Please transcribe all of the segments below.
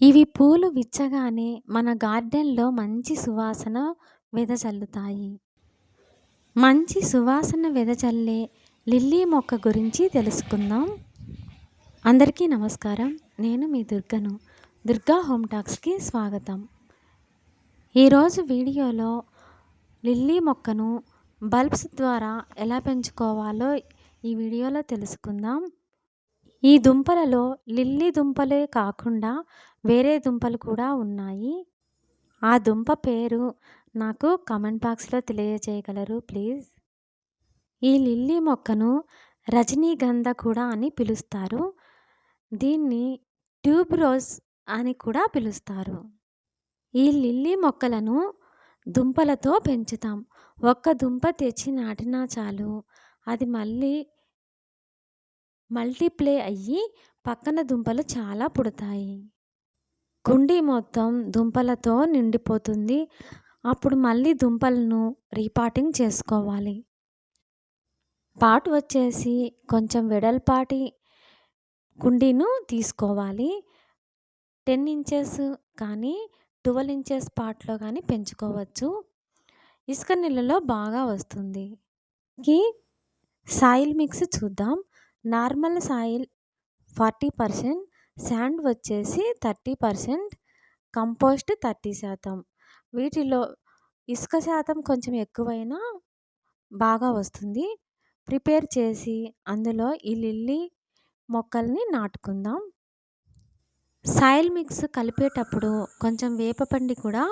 ఇవి పూలు విచ్చగానే మన గార్డెన్‌లో మంచి సువాసన వెదజల్లుతాయి. మంచి సువాసన వెదజల్లే లిల్లీ మొక్క గురించి తెలుసుకుందాం. అందరికీ నమస్కారం. నేను మీ దుర్గను. దుర్గా హోమ్ టాక్స్‌కి స్వాగతం. ఈరోజు వీడియోలో లిల్లీ మొక్కను బల్బ్స్ ద్వారా ఎలా పెంచుకోవాలో ఈ వీడియోలో తెలుసుకుందాం. ఈ దుంపలలో లిల్లీ దుంపలే కాకుండా వేరే దుంపలు కూడా ఉన్నాయి. ఆ దుంప పేరు నాకు కామెంట్ బాక్స్‌లో తెలియజేయగలరు ప్లీజ్. ఈ లిల్లీ మొక్కను రజనీగంధ కూడా అని పిలుస్తారు. దీన్ని ట్యూబ్ రోజ్ అని కూడా పిలుస్తారు. ఈ లిల్లీ మొక్కలను దుంపలతో పెంచుతాం. ఒక్క దుంప తెచ్చి నాటినా చాలు అది మళ్ళీ మల్టీప్లే అయ్యి పక్కన దుంపలు చాలా పుడతాయి. కుండీ మొత్తం దుంపలతో నిండిపోతుంది. అప్పుడు మళ్ళీ దుంపలను రీపాటింగ్ చేసుకోవాలి. పాట్ వచ్చేసి కొంచెం వెడల్పాటి కుండీను తీసుకోవాలి. టెన్ ఇంచెస్ కానీ ట్వెల్వ్ ఇంచెస్ పాట్‌లో కానీ పెంచుకోవచ్చు. ఇసుక నీళ్ళలో బాగా వస్తుంది. కి సాయిల్ మిక్స్ చూద్దాం. Normal soil forty percent sand వచ్చేసి థర్టీ పర్సెంట్ కంపోస్ట్ థర్టీ శాతం వీటిలో ఇసుక శాతం కొంచెం ఎక్కువైనా బాగా వస్తుంది. ప్రిపేర్ చేసి అందులో ఈ లిల్లీ మొక్కల్ని నాటుకుందాం. సాయిల్ మిక్స్ కలిపేటప్పుడు కొంచెం వేపపండి కూడా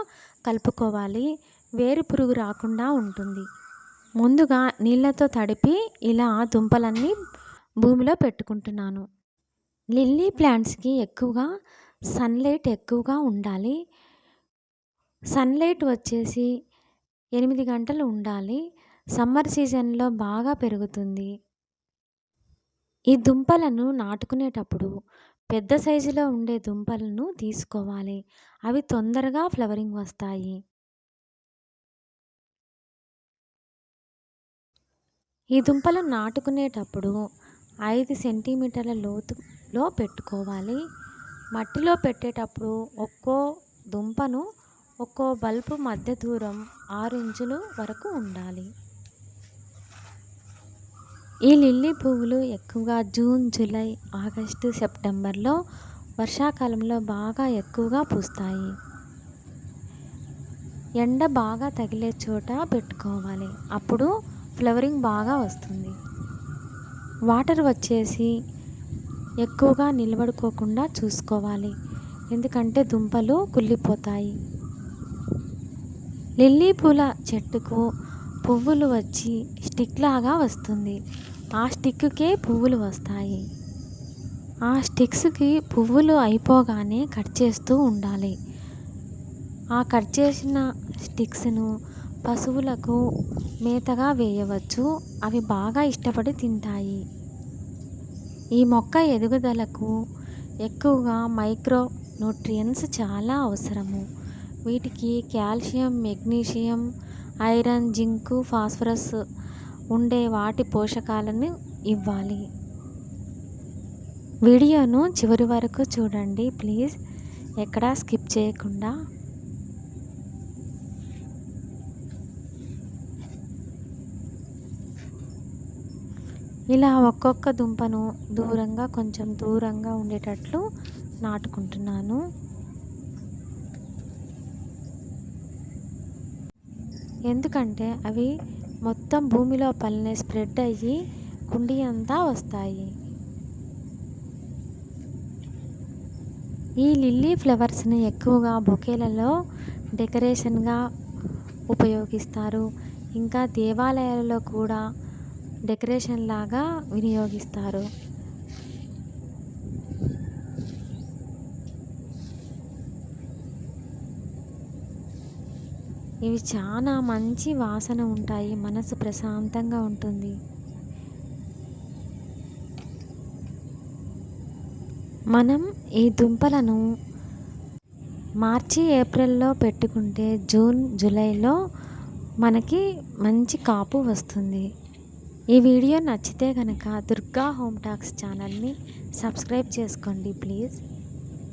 కలుపుకోవాలి. వేరు పురుగు రాకుండా ఉంటుంది. ముందుగా నీళ్ళతో తడిపి ఇలా దుంపలన్నీ భూమిలో పెట్టుకుంటున్నాను. లిల్లీ ప్లాంట్స్‌కి ఎక్కువగా సన్‌లైట్ ఎక్కువగా ఉండాలి. సన్‌లైట్ వచ్చేసి ఎనిమిది గంటలు ఉండాలి. సమ్మర్ సీజన్‌లో బాగా పెరుగుతుంది. ఈ దుంపలను నాటుకునేటప్పుడు పెద్ద సైజులో ఉండే దుంపలను తీసుకోవాలి. అవి తొందరగా ఫ్లవరింగ్ వస్తాయి. ఈ దుంపలను నాటుకునేటప్పుడు ఐదు సెంటీమీటర్ల లోతులో పెట్టుకోవాలి. మట్టిలో పెట్టేటప్పుడు ఒక్కో దుంపను ఒక్కో బల్బు మధ్య దూరం ఆరు ఇంచులు వరకు ఉండాలి. ఈ లిల్లీ పువ్వులు ఎక్కువగా జూన్, జూలై, ఆగస్టు, సెప్టెంబర్‌లో వర్షాకాలంలో బాగా ఎక్కువగా పూస్తాయి. ఎండ బాగా తగిలే చోట పెట్టుకోవాలి. అప్పుడు ఫ్లవరింగ్ బాగా వస్తుంది. వాటర్ వచ్చేసి ఎక్కువగా నిలబడుకోకుండా చూసుకోవాలి. ఎందుకంటే దుంపలు కుళ్ళిపోతాయి. లిల్లీ పూల చెట్టుకు పువ్వులు వచ్చి స్టిక్ లాగా వస్తుంది. ఆ స్టిక్‌కే పువ్వులు వస్తాయి. ఆ స్టిక్స్‌కి పువ్వులు అయిపోగానే కట్ చేస్తూ ఉండాలి. ఆ కట్ చేసిన స్టిక్స్‌ను పశువులకు మేతగా వేయవచ్చు. అవి బాగా ఇష్టపడి తింటాయి. ఈ మొక్క ఎదుగుదలకు ఎక్కువగా మైక్రో న్యూట్రియన్స్ చాలా అవసరము. వీటికి calcium, magnesium, iron, zinc, phosphorus ఉండే వాటి పోషకాలను ఇవ్వాలి. వీడియోను చివరి వరకు చూడండి ప్లీజ్. ఎక్కడా స్కిప్ చేయకుండా. ఇలా ఒక్కొక్క దుంపను దూరంగా కొంచెం దూరంగా ఉండేటట్లు నాటుకుంటున్నాను. ఎందుకంటే అవి మొత్తం భూమిలో పల్లె స్ప్రెడ్ అయ్యి కుండీ అంతా వస్తాయి. ఈ లిల్లీ ఫ్లవర్స్‌ని ఎక్కువగా బొకేలలో డెకరేషన్‌గా ఉపయోగిస్తారు. ఇంకా దేవాలయాలలో కూడా డెకరేషన్ లాగా వినియోగిస్తారు. ఇవి చాలా మంచి వాసన ఉంటాయి. మనసు ప్రశాంతంగా ఉంటుంది. మనం ఈ దుంపలను మార్చి, ఏప్రిల్‌లో పెట్టుకుంటే జూన్, జూలైలో మనకి మంచి కాపు వస్తుంది. ఈ వీడియో నచ్చితే కనుక దుర్గా హోమ్ టాక్స్ ఛానల్‌ని సబ్స్క్రైబ్ చేసుకోండి ప్లీజ్.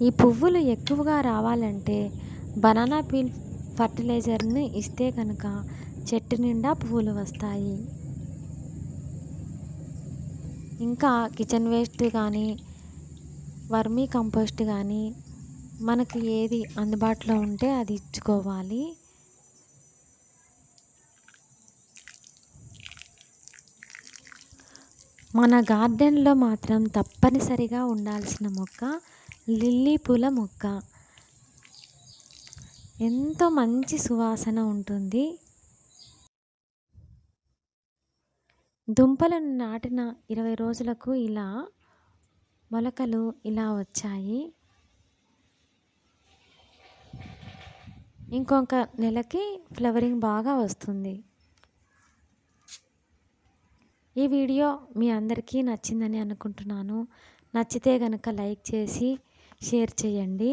ఈ పువ్వులు ఎక్కువగా రావాలంటే బనానా పీల్ ఫర్టిలైజర్ని ఇస్తే కనుక చెట్టు నిండా పువ్వులు వస్తాయి ఇంకా కిచెన్ వేస్ట్ కానీ వర్మీ కంపోస్ట్ కానీ మనకి ఏది అందుబాటులో ఉంటే అది ఇచ్చుకోవాలి మన గార్డెన్లో మాత్రం తప్పనిసరిగా ఉండాల్సిన మొక్క లిల్లీ పూల మొక్క. ఎంతో మంచి సువాసన ఉంటుంది. దుంపలను నాటిన ఇరవై రోజులకు ఇలా మొలకలు ఇలా వచ్చాయి. ఇంకొక నెలకి ఫ్లవరింగ్ బాగా వస్తుంది. ఈ వీడియో మీ అందరికీ నచ్చిందని అనుకుంటున్నాను. నచ్చితే కనుక లైక్ చేసి షేర్ చేయండి.